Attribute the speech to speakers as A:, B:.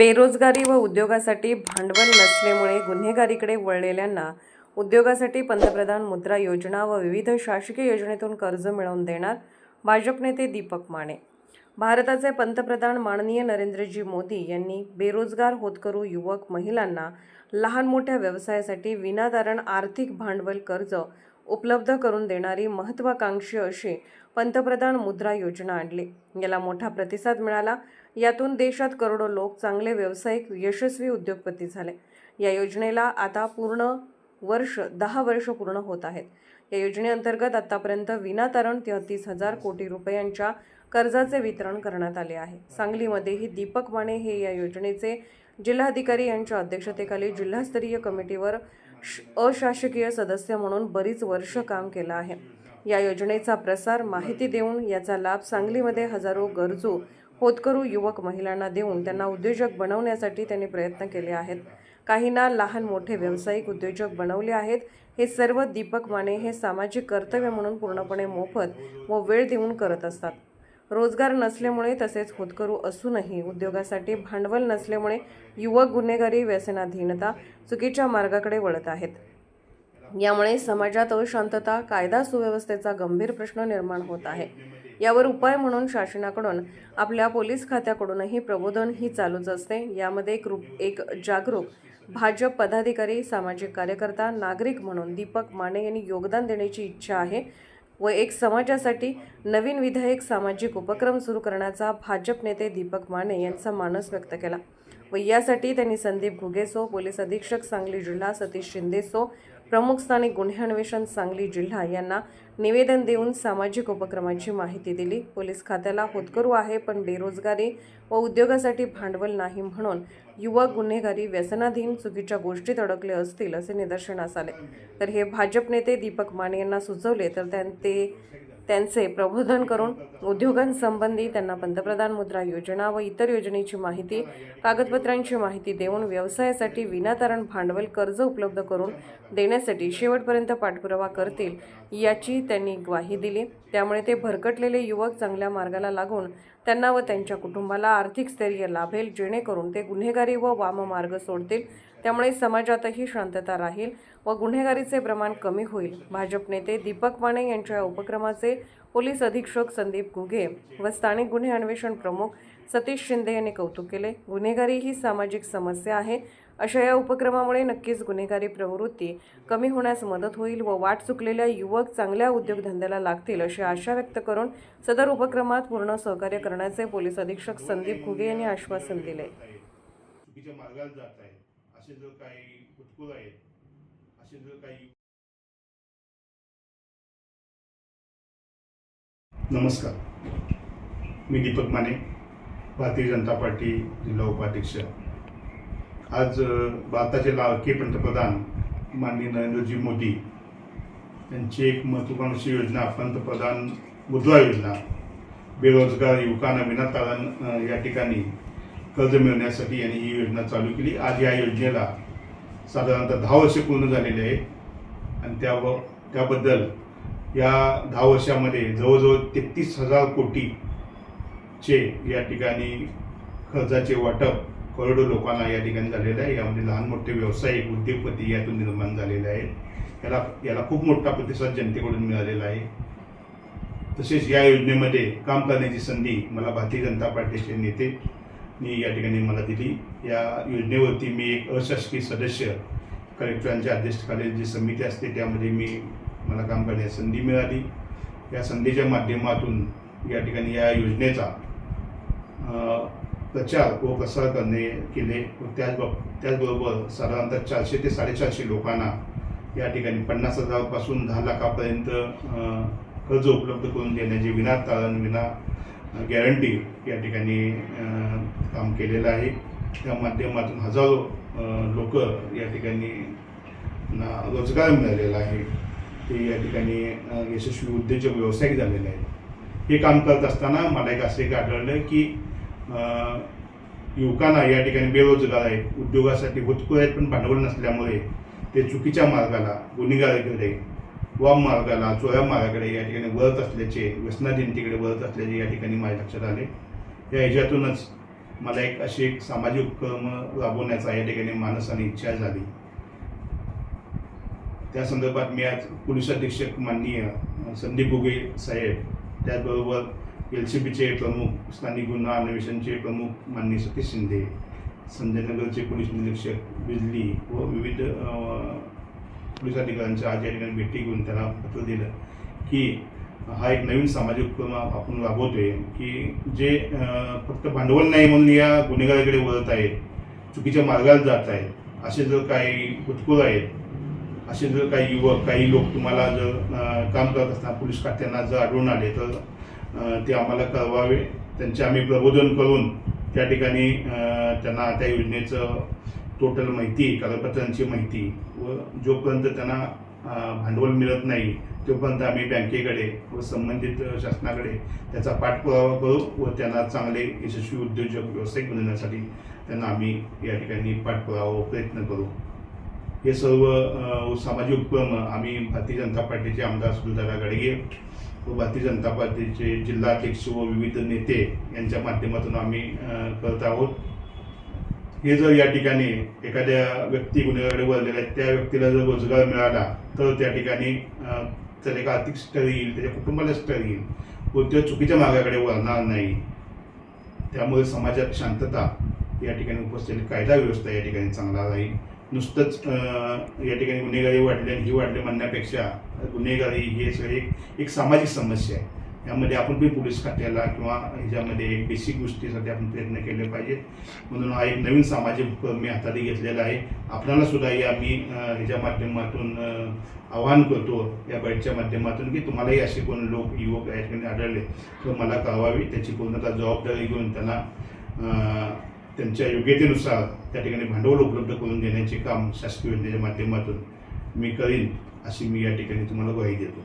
A: बेरोजगारी व उद्योगासाठी भांडवल नसल्यामुळे गुन्हेगारीकडे वळलेल्यांना उद्योगासाठी पंतप्रधान मुद्रा योजना व विविध शासकीय योजनेतून कर्ज मिळवून देणार भाजप नेते दीपक माने. भारताचे पंतप्रधान माननीय नरेंद्रजी मोदी यांनी बेरोजगार होतकरू युवक महिलांना लहान मोठ्या व्यवसायासाठी विनातारण आर्थिक भांडवल कर्ज उपलब्ध करून देणारी महत्त्वाकांक्षी अशी पंतप्रधान मुद्रा योजना आणली. याला मोठा प्रतिसाद मिळाला. यातून देशात करोडो लोक चांगले व्यावसायिक यशस्वी उद्योगपती झाले. या योजनेला आता पूर्ण वर्ष दहा वर्ष पूर्ण होत आहेत. या योजनेअंतर्गत आतापर्यंत विनातारण तेहतीस हजार कोटी रुपयांच्या कर्जाचे वितरण करण्यात आले आहे. सांगलीमध्येही दीपक माने हे या योजनेचे जिल्हाधिकारी यांच्या अध्यक्षतेखाली जिल्हास्तरीय कमिटीवर श- अशासकीय सदस्य म्हणून बरीच वर्ष काम केलं आहे. या योजनेचा प्रसार माहिती देऊन याचा लाभ सांगलीमध्ये हजारो गरजू होतकरू युवक महिलांना देऊन त्यांना उद्योजक बनवण्यासाठी त्यांनी प्रयत्न केले आहेत. काहींना लहान मोठे व्यावसायिक उद्योजक बनवले आहेत. हे सर्व दीपक माने हे सामाजिक कर्तव्य म्हणून पूर्णपणे मोफत व वेळ देऊन करत असतात. रोजगार नसल्यामुळे तसेच होतकरू असूनही उद्योगासाठी भांडवल नसल्यामुळे युवक गुन्हेगारी व्यसनाधीनता चुकीच्या मार्गाकडे वळत आहेत. यामुळे समाजात अशांतता कायदा सुव्यवस्थेचा गंभीर प्रश्न निर्माण होत आहे. यावर उपाय म्हणून शासनाकडून आपल्या पोलीस खात्याकडूनही प्रबोधन ही चालूच असते. यामध्ये एक रूप एक जागरूक भाजप पदाधिकारी सामाजिक कार्यकर्ता नागरिक म्हणून दीपक माने यांनी योगदान देण्याची इच्छा आहे व एक समाजासाठी नवीन विधायक सामाजिक उपक्रम सुरू करण्याचा भाजप नेते दीपक माने यांचा मानस व्यक्त केला. व यासाठी त्यांनी संदीप घुगेसो पोलीस अधीक्षक सांगली जिल्हा सतीश शिंदेसो प्रमुख स्थानिक गुन्हे अन्वेषण सांगली जिल्हा यांना निवेदन देऊन सामाजिक उपक्रमाची माहिती दिली. पोलीस खात्याला होतकरू आहे पण बेरोजगारी व उद्योगासाठी भांडवल नाही म्हणून युवक गुन्हेगारी व्यसनाधीन चुकीच्या गोष्टीत अडकले असतील असे निदर्शनास आले. तर हे भाजप नेते दीपक माने यांना सुचवले तर त्यां ते त्यांचे प्रबोधन करून उद्योगांसंबंधी त्यांना पंतप्रधान मुद्रा योजना व इतर योजनेची माहिती कागदपत्रांची माहिती देऊन व्यवसायासाठी विनातारण भांडवल कर्ज उपलब्ध करून देण्यासाठी शेवटपर्यंत पाठपुरावा करतील याची त्यांनी ग्वाही दिली. त्यामुळे ते भरकटलेले युवक चांगल्या मार्गाला लागून त्यांना व त्यांच्या कुटुंबाला आर्थिक स्थैर्य लाभेल जेणेकरून ते गुन्हेगारी व वाममार्ग सोडतील. त्यामुळे समाजातही शांतता राहील व गुन्हेगारीचे प्रमाण कमी होईल. भाजप नेते दीपक माने यांच्या या उपक्रमाचे पोलीस अधीक्षक संदीप घुगे व स्थानिक गुन्हे अन्वेषण प्रमुख सतीश शिंदे यांनी कौतुक केले. गुन्हेगारी ही सामाजिक समस्या आहे. अशा या उपक्रमामुळे नक्कीच गुन्हेगारी प्रवृत्ती कमी होण्यास मदत होईल व वाट चुकलेल्या युवक चांगल्या उद्योगधंद्याला लागतील अशी आशा व्यक्त करून सदर उपक्रमात पूर्ण सहकार्य करण्याचे पोलीस अधीक्षक संदीप घुगे यांनी आश्वासन दिले.
B: नमस्कार. मी दीपक माने. भारतीय जनता पार्टी जिल्हा उपाध्यक्ष. आज भारताचे लाडके पंतप्रधान माननीय नरेंद्रजी मोदी यांची एक महत्त्वाकांक्षी योजना पंतप्रधान मुद्रा योजना बेरोजगार युवकांना विनातारण या ठिकाणी कर्ज मिळवण्यासाठी यांनी ही योजना चालू केली. आज या योजनेला साधारणतः दहा वर्षे पूर्ण झालेली आहेत आणि त्या त्याबद्दल या दहा वर्षामध्ये जवळजवळ तेहतीस हजार कोटी चे या ठिकाणी कर्जाचे वाटप करोडो लोकांना या ठिकाणी झालेलं आहे. यामध्ये लहान मोठे व्यावसायिक उद्योगपती यातून निर्माण झालेले आहेत. याला याला खूप मोठा प्रतिसाद जनतेकडून मिळालेला आहे. तसेच या योजनेमध्ये काम करण्याची संधी मला भारतीय जनता पार्टीचे नेते मी या ठिकाणी मला दिली. या योजनेवरती मी एक अशासकीय सदस्य कलेक्टरांच्या अध्यक्षतेखाली जी समिती असते त्यामध्ये मी मला काम करण्याची संधी मिळाली. या संधीच्या माध्यमातून या ठिकाणी या योजनेचा प्रचार व प्रसार करणे केले. व त्याचबाब त्याचबरोबर साधारणतः चारशे ते साडेचारशे लोकांना या ठिकाणी पन्नास हजारापासून दहा लाखापर्यंत कर्ज उपलब्ध करून देण्याचे विनातारण विना गॅरंटी या ठिकाणी काम केलेलं आहे. त्या माध्यमातून हजारो लोक या ठिकाणी ना रोजगार मिळालेला आहे. ते या ठिकाणी यशस्वी उद्योजक व्यावसायिक झालेले आहेत. हे काम करत असताना मला एक असं एक आढळलं की युवकांना या ठिकाणी बेरोजगार आहेत उद्योगासाठी होतकुर आहेत पण भांडवल नसल्यामुळे ते चुकीच्या मार्गाला गुन्हेगारीकडे वाम मार्गाला चोऱ्या मार्गाकडे या ठिकाणी वळत असल्याचे व्यसनाधीनतेकडे वळत असल्याचे या ठिकाणी माझ्या लक्षात आले. या ह्याच्यातूनच मला एक अशी एक सामाजिक उपक्रम राबवण्याचा या ठिकाणी मानस आणि इच्छा झाली. त्या संदर्भात मी आज पोलीस अधीक्षक माननीय संदीप उगे साहेब त्याचबरोबर एल सी बीचे प्रमुख स्थानिक गुन्हा अन्वेषणचे प्रमुख माननीय सतीश शिंदे संजयनगरचे पोलीस निरीक्षक बिजली व विविध पोलीस अधिकाऱ्यांच्या आज या ठिकाणी भेटी घेऊन त्यांना पत्र दिलं की हा एक नवीन सामाजिक उपक्रम आपण राबवतोय की जे फक्त भांडवल नाही म्हणून या गुन्हेगाराकडे वळत आहेत चुकीच्या मार्गाला जात आहेत असे जर काही घुसखोर आहेत असे जर काही युवक काही लोक तुम्हाला जर काम करत असताना पोलीस खात्यांना जर आढळून आले तर ते आम्हाला कळवावे. त्यांचे आम्ही प्रबोधन करून त्या ठिकाणी त्यांना त्या योजनेचं टोटल माहिती कागदपत्रांची माहिती व जोपर्यंत त्यांना भांडवल मिळत नाही तोपर्यंत आम्ही बँकेकडे व संबंधित शासनाकडे त्याचा पाठपुरावा करू व त्यांना चांगले यशस्वी उद्योजक व्यावसायिक बनवण्यासाठी त्यांना आम्ही या ठिकाणी पाठपुरावा व प्रयत्न करू. हे सर्व सामाजिक उपक्रम आम्ही भारतीय जनता पार्टीचे आमदार सुधारा गाडगे व भारतीय जनता पार्टीचे जिल्हाध्यक्ष व विविध नेते यांच्या माध्यमातून आम्ही करत आहोत. हे जर या ठिकाणी एखाद्या व्यक्ती गुन्हेगाराकडे वळलेला आहे त्या व्यक्तीला जर रोजगार मिळाला तर त्या ठिकाणी त्याला एक आर्थिक स्तर येईल त्याच्या कुटुंबाला स्तर येईल. व त्या चुकीच्या मार्गाकडे वळणार नाही. त्यामुळे समाजात शांतता या ठिकाणी उपस्थित कायदा व्यवस्था या ठिकाणी चांगला राहील. नुसतंच या ठिकाणी गुन्हेगारी वाढली आणि ही वाढली म्हणण्यापेक्षा गुन्हेगारी हे सगळे एक एक सामाजिक समस्या आहे. यामध्ये आपण पण पोलीस खात्याला किंवा ह्याच्यामध्ये एक बेसिक गोष्टीसाठी आपण प्रयत्न केले पाहिजेत. म्हणून हा एक नवीन सामाजिक उपक्रम मी हाताने घेतलेला आहे. आपल्याला सुद्धा या मी ह्याच्या माध्यमातून आवाहन करतो या बाईटच्या माध्यमातून की तुम्हालाही असे कोण लोक युवक या ठिकाणी आढळले तर मला कळवावी. त्याची पूर्णतः जबाबदारी घेऊन त्यांना त्यांच्या योग्यतेनुसार त्या ठिकाणी भांडवल उपलब्ध करून देण्याचे काम शासकीय योजनेच्या माध्यमातून मी करीन अशी मी या ठिकाणी तुम्हाला ग्वाही देतो.